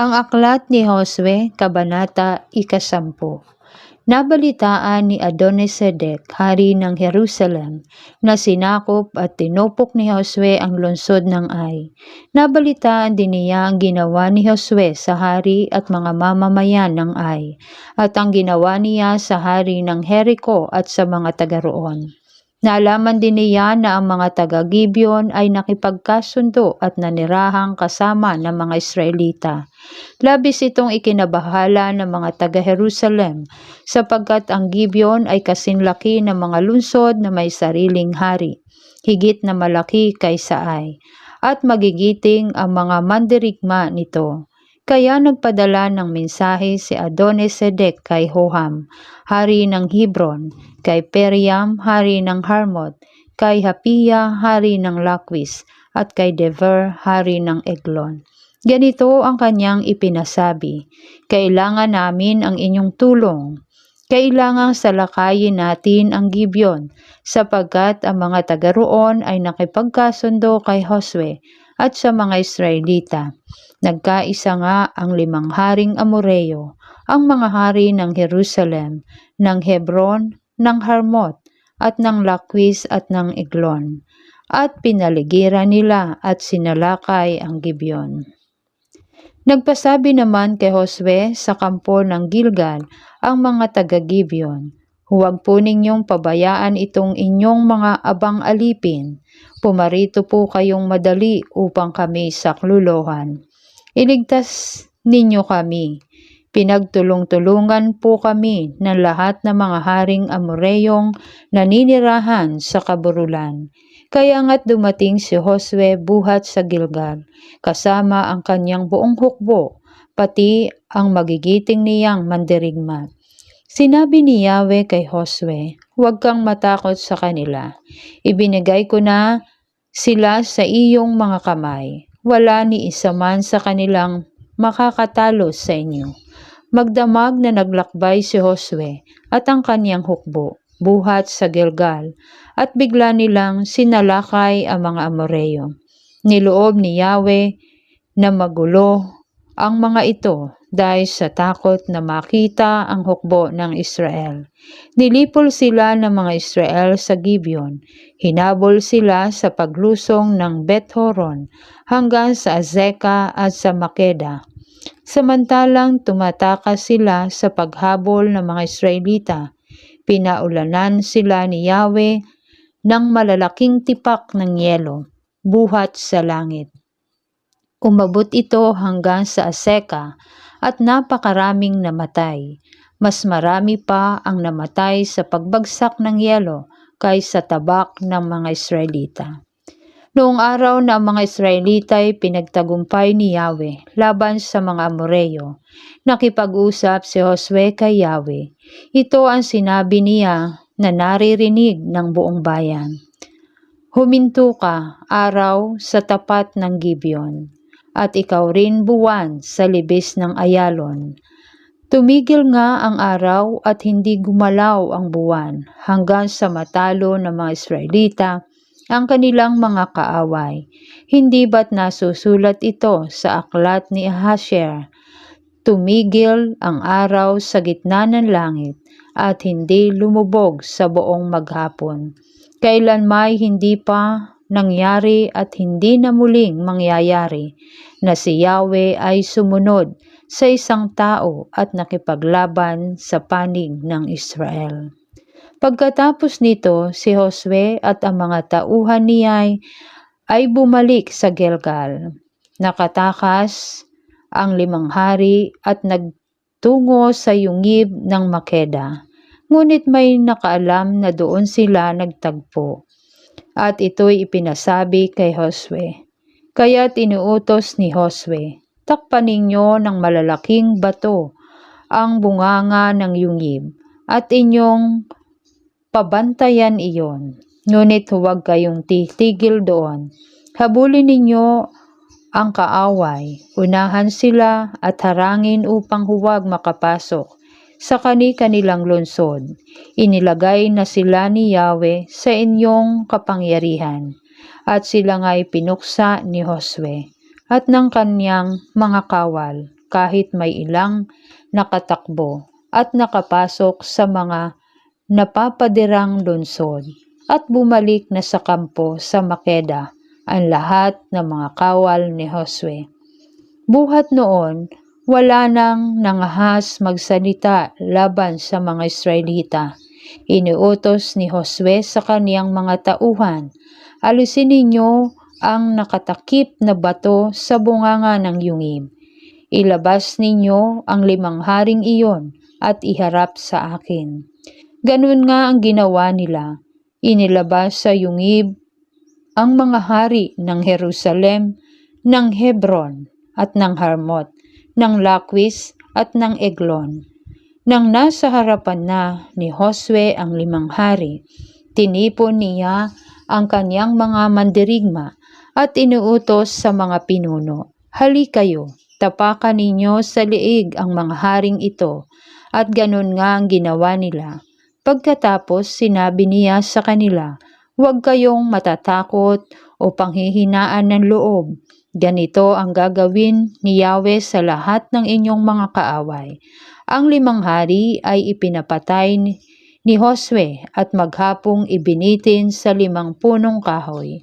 Ang aklat ni Josue, Kabanata Ikasampu. Nabalitaan ni Adonisedek, hari ng Jerusalem, na sinakop at tinupok ni Josue ang lungsod ng Ai. Nabalitaan din niya ang ginawa ni Josue sa hari at mga mamamayan ng Ai, at ang ginawa niya sa hari ng Jericho at sa mga taga roon. Naalaman din niya na ang mga taga-Gibeon ay nakipagkasundo at nanirahang kasama ng mga Israelita. Labis itong ikinabahala ng mga taga-Jerusalem sapagkat ang Gibeon ay kasinlaki ng mga lungsod na may sariling hari, higit na malaki kaysa ay, at magigiting ang mga mandirigma nito. Kaya nagpadala ng mensahe si Adonisedek kay Hoham, hari ng Hebron, kay Periam, hari ng Harmot, kay Hapia, hari ng Lakwis, at kay Dever, hari ng Eglon. Ganito ang kanyang ipinasabi, Kailangan namin ang inyong tulong. Kailangang salakayin natin ang Gibeon, sapagkat ang mga taga roon ay nakipagkasundo kay Josue at sa mga Israelita. Nagkaisa nga ang limang haring Amoreo, ang mga hari ng Jerusalem, ng Hebron, ng Harmot, at ng Lakwis at ng Eglon. At pinaligiran nila at sinalakay ang Gibeon. Nagpasabi naman kay Josue sa kampo ng Gilgal ang mga taga-Gibeon, Huwag po ninyong pabayaan itong inyong mga abang alipin. Pumarito po kayong madali upang kami sakluluhan. Iligtas ninyo kami. Pinagtulong-tulungan po kami ng lahat ng mga haring Amoreyong naninirahan sa kaburulan. Kaya nga't dumating si Josue buhat sa Gilgal, kasama ang kanyang buong hukbo, pati ang magigiting niyang mandirigma. Sinabi ni Yahweh kay Josue, huwag kang matakot sa kanila. Ibinigay ko na sila sa iyong mga kamay. Wala ni isa man sa kanilang makakatalo sa inyo. Magdamag na naglakbay si Josue at ang kanyang hukbo, buhat sa Gilgal, at bigla nilang sinalakay ang mga Amoreo. Niloob ni Yahweh na magulo ang mga ito dahil sa takot na makita ang hukbo ng Israel. Nilipol sila ng mga Israel sa Gibeon. Hinabol sila sa paglusong ng Bethoron hanggang sa Azeka at sa Makeda. Samantalang tumatakas sila sa paghabol ng mga Israelita. Pinaulanan sila ni Yahweh ng malalaking tipak ng yelo, buhat sa langit. Umabot ito hanggang sa Aseka at napakaraming namatay. Mas marami pa ang namatay sa pagbagsak ng yelo kaysa tabak ng mga Israelita. Noong araw na ang mga Israelita ay pinagtagumpay ni Yahweh laban sa mga Amoreo, nakipag-usap si Josue kay Yahweh. Ito ang sinabi niya na naririnig ng buong bayan. Huminto ka, araw, sa tapat ng Gibeon at ikaw rin buwan sa libis ng ayalon. Tumigil nga ang araw at hindi gumalaw ang buwan hanggang sa matalo ng mga Israelita ang kanilang mga kaaway. Hindi ba't nasusulat ito sa aklat ni Hasher? Tumigil ang araw sa gitna ng langit at hindi lumubog sa buong maghapon. Kailan may hindi pa nangyari at hindi na muling mangyayari na si Yahweh ay sumunod sa isang tao at nakipaglaban sa panig ng Israel. Pagkatapos nito, si Josue at ang mga tauhan niya ay bumalik sa Gilgal. Nakatakas ang limang hari at nagtungo sa yungib ng Makeda. Ngunit may nakaalam na doon sila nagtagpo at ito'y ipinasabi kay Josue. Kaya tinuutos ni Josue, takpan ninyo ng malalaking bato ang bunganga ng yungib at inyong pabantayan iyon. Ngunit huwag kayong titigil doon. Habulin ninyo ang kaaway, unahan sila at harangin upang huwag makapasok sa kani-kanilang lungsod. Inilagay na sila ni Yahweh sa inyong kapangyarihan, at sila nga'y pinuksa ni Josue at ng kanyang mga kawal kahit may ilang nakatakbo at nakapasok sa mga napapadirang lungsod at bumalik na sa kampo sa Makeda ang lahat ng mga kawal ni Josue. Buhat noon, wala nang nangahas magsalita laban sa mga Israelita. Iniutos ni Josue sa kaniyang mga tauhan, alisin ninyo ang nakatakip na bato sa bunganga ng yungib. Ilabas ninyo ang limang haring iyon at iharap sa akin. Ganun nga ang ginawa nila. Inilabas sa yungib ang mga hari ng Jerusalem, ng Hebron at ng Harmot, ng Lakwis at ng Eglon. Nang nasa harapan na ni Josue ang limang hari, tinipon niya ang kanyang mga mandirigma at inuutos sa mga pinuno, Hali kayo, tapakan ninyo sa liig ang mga haring ito, at ganun nga ang ginawa nila. Pagkatapos sinabi niya sa kanila, Huwag kayong matatakot o panghihinaan ng loob. Ganito ang gagawin ni Yahweh sa lahat ng inyong mga kaaway. Ang limang hari ay ipinapatay ni, Josue at maghapong ibinitin sa limang punong kahoy.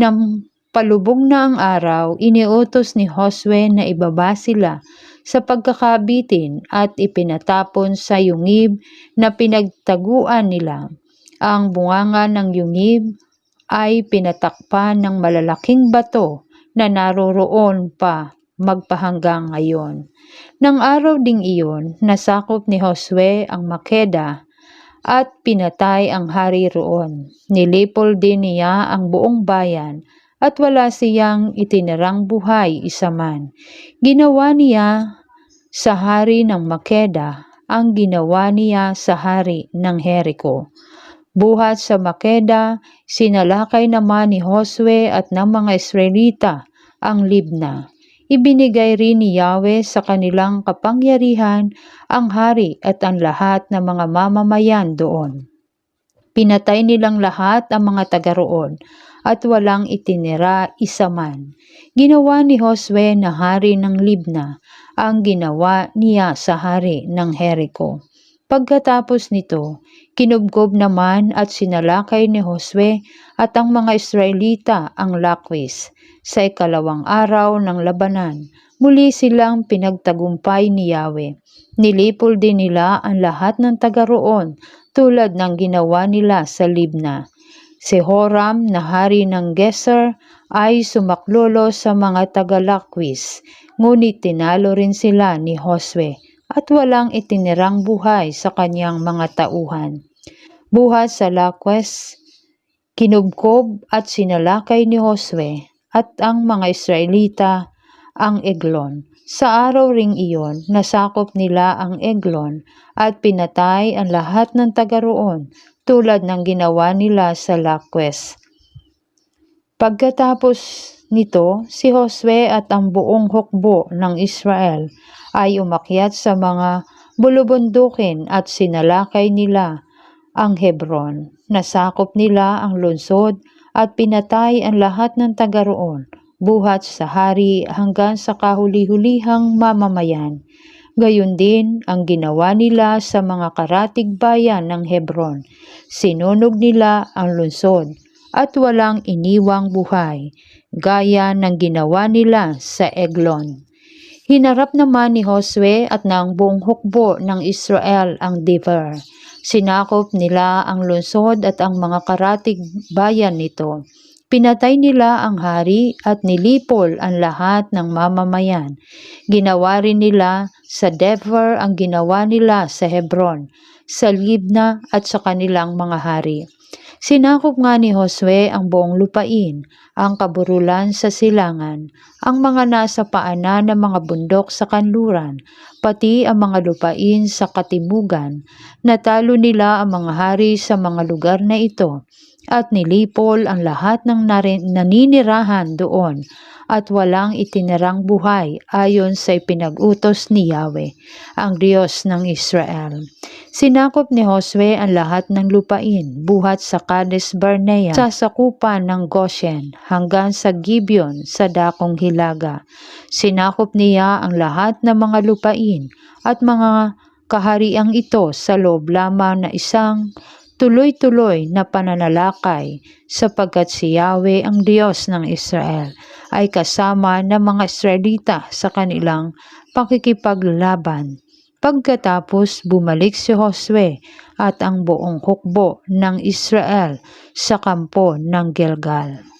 Nang palubog na ang araw, iniutos ni Josue na ibaba sila sa pagkakabitin at ipinatapon sa yungib na pinagtaguan nila. Ang bunganga ng yungib ay pinatakpan ng malalaking bato na naroroon pa magpahanggang ngayon. Nang araw ding iyon, nasakop ni Josue ang Makeda at pinatay ang hari roon. Nilipol din niya ang buong bayan at wala siyang itinirang buhay isa man. Ginawa niya sa hari ng Makeda ang ginawa niya sa hari ng Jericho. Buhat sa Makeda, sinalakay naman ni Josue at ng mga Israelita ang Libna. Ibinigay rin ni Yahweh sa kanilang kapangyarihan ang hari at ang lahat ng mga mamamayan doon. Pinatay nilang lahat ang mga taga roon at walang itinira isa man. Ginawa ni Josue na hari ng Libna ang ginawa niya sa hari ng Jericho. Pagkatapos nito, kinubkob naman at sinalakay ni Josue at ang mga Israelita ang Lakwis. Sa ikalawang araw ng labanan, muli silang pinagtagumpay ni Yahweh. Nilipol din nila ang lahat ng taga roon tulad ng ginawa nila sa Libna. Si Horam na hari ng Geser ay sumaklolo sa mga taga-Lakwis, ngunit tinalo rin sila ni Josue at walang itinirang buhay sa kanyang mga tauhan. Buhat sa Lakwes, kinubkob at sinalakay ni Josue at ang mga Israelita ang Eglon. Sa araw ring iyon, nasakop nila ang Eglon at pinatay ang lahat ng taga roon tulad ng ginawa nila sa Lakwes. Pagkatapos nito, si Josue at ang buong hukbo ng Israel ay umakyat sa mga bulubundukin at sinalakay nila ang Hebron. Nasakop nila ang lungsod at pinatay ang lahat ng taga roon, buhat sa hari hanggang sa kahuli-hulihang mamamayan. Gayon din ang ginawa nila sa mga karatig bayan ng Hebron. Sinunog nila ang lungsod at walang iniwang buhay, gaya ng ginawa nila sa Eglon. Hinarap naman ni Josue at ng buong hukbo ng Israel ang Dever. Sinakop nila ang lungsod at ang mga karatig bayan nito. Pinatay nila ang hari at nilipol ang lahat ng mamamayan. Ginawa rin nila sa Dever ang ginawa nila sa Hebron, sa Libna at sa kanilang mga hari. Sinakop nga ni Josue ang buong lupain, ang kaburulan sa silangan, ang mga nasa paanan ng mga bundok sa kanluran, pati ang mga lupain sa katimugan. Natalo nila ang mga hari sa mga lugar na ito, at nilipol ang lahat ng naninirahan doon, at walang itinirang buhay ayon sa ipinag-utos ni Yahweh, ang Diyos ng Israel. Sinakop ni Josue ang lahat ng lupain buhat sa Kades Barnea sa sakupan ng Goshen hanggang sa Gibeon sa dakong Hilaga. Sinakop niya ang lahat ng mga lupain at mga kahariang ito sa loob lamang na isang tuloy-tuloy na pananalakay sapagkat si Yahweh ang Diyos ng Israel ay kasama ng mga Israelita sa kanilang pakikipaglaban. Pagkatapos bumalik si Josue at ang buong hukbo ng Israel sa kampo ng Gilgal.